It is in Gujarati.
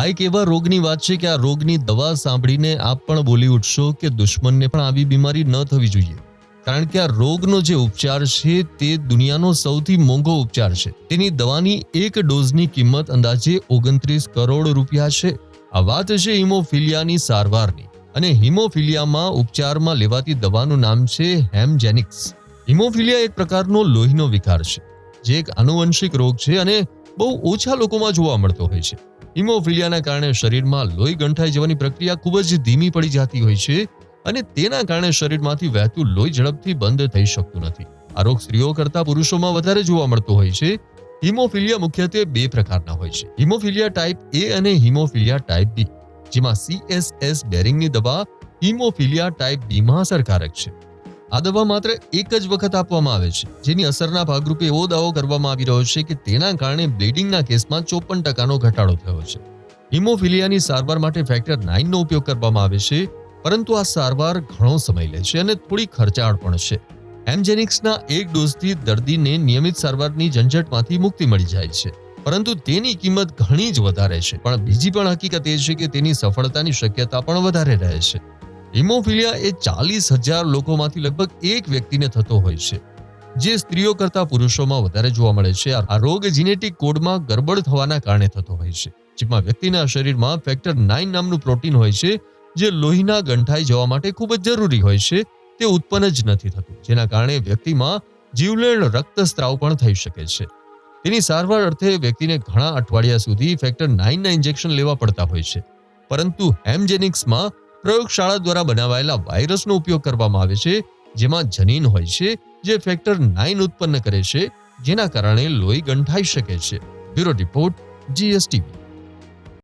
આ એક એવા રોગની વાત છે કે આ રોગની દવા સાંભળીને આપ પણ બોલી ઉઠશો કે દુશ્મનને પણ આવી બીમારી ન થવી જોઈએ. કારણ કે આ રોગનો જે ઉપચાર છે તે દુનિયાનો સૌથી મોંઘો ઉપચાર છે. તેની દવાની એક ડોઝની કિંમત અંદાજે ઓગણત્રીસ કરોડ રૂપિયા છે. આ વાત છે હિમોફિલિયાની સારવારની. અને હિમોફિલિયામાં ઉપચારમાં લેવાતી દવાનું નામ છે હેમજેનિક્સ. હિમોફિલિયા એક પ્રકારનો લોહીનો વિકાર છે, જે એક આનુવંશિક રોગ છે અને બહુ ઓછા લોકોમાં જોવા મળતો હોય છે. હિમોફિલિયાના કારણે શરીરમાં લોહી ગંઠાઈ જવાની પ્રક્રિયા ખૂબ જ ધીમી પડી જતી હોય છે અને તેના કારણે શરીરમાંથી વહેતું લોહી ઝડપથી બંધ થઈ શકતું નથી. આ રોગ સ્ત્રીઓ કરતા પુરુષોમાં વધારે જોવા મળતો હોય છે. હિમોફિલિયા મુખ્યત્વે બે પ્રકારના હોય છે. હિમોફિલિયા ટાઈપ એ અને હિમોફિલિયા ટાઈપ બી, જેમાં સીએસએસ બેરિંગની દવા હિમોફિલિયા ટાઈપ બીમાં અસરકારક છે. આ દવા માત્ર એક જ વખત આપવામાં આવે છે, જેની અસરના ભાગરૂપે એવો દાવો કરવામાં આવી રહ્યો છે કે તેના કારણે બ્લીડિંગના કેસમાં ચોપન ટકાનો ઘટાડો થયો છે. હિમોફિલિયાની સારવાર માટે ફેક્ટર નાઇનનો ઉપયોગ કરવામાં આવે છે, પરંતુ આ સારવાર ઘણો સમય લે છે અને થોડી ખર્ચાળ પણ છે. એમજેનિક્સના એક ડોઝથી દર્દીને નિયમિત સારવારની ઝંઝટમાંથી મુક્તિ મળી જાય છે, પરંતુ તેની કિંમત ઘણી જ વધારે છે, પણ બીજી પણ હકીકત એ છે કે તેની સફળતાની શક્યતા પણ વધારે રહે છે. હિમોફિલિયા એ ચાલીસ હજાર લોકોમાંથી લગભગ એક વ્યક્તિને થતો હોય છે, જે સ્ત્રીઓ કરતા પુરુષોમાં વધારે જોવા મળે છે. આ રોગ જીનેટિક કોડમાં ગરબડ થવાના કારણે થતો હોય છે, જેમાં વ્યક્તિના શરીરમાં ફેક્ટર નાઇન નામનું પ્રોટીન હોય છે, જે લોહીના ગંઠાઈ જવા માટે ખૂબ જ જરૂરી હોય છે. તે ઉત્પન્ન જ નથી થતું, જેના કારણે વ્યક્તિમાં જીવલેણ રક્તસ્ત્રાવ પણ થઈ શકે છે. તેની સારવાર અર્થે વ્યક્તિને ઘણા અઠવાડિયા સુધી ફેક્ટર નાઇનના ઇન્જેક્શન લેવા પડતા હોય છે, પરંતુ હેમજેનિક્સમાં પ્રયોગશાળા દ્વારા બનાવાયેલા વાયરસનો ઉપયોગ કરવામાં આવે છે, જેમાં જનીન હોય છે, જે ફેક્ટર નાઇન ઉત્પન્ન કરે છે, જેના કારણે લોહી ગંઠાઈ શકે છે. Bureau report, GSTV.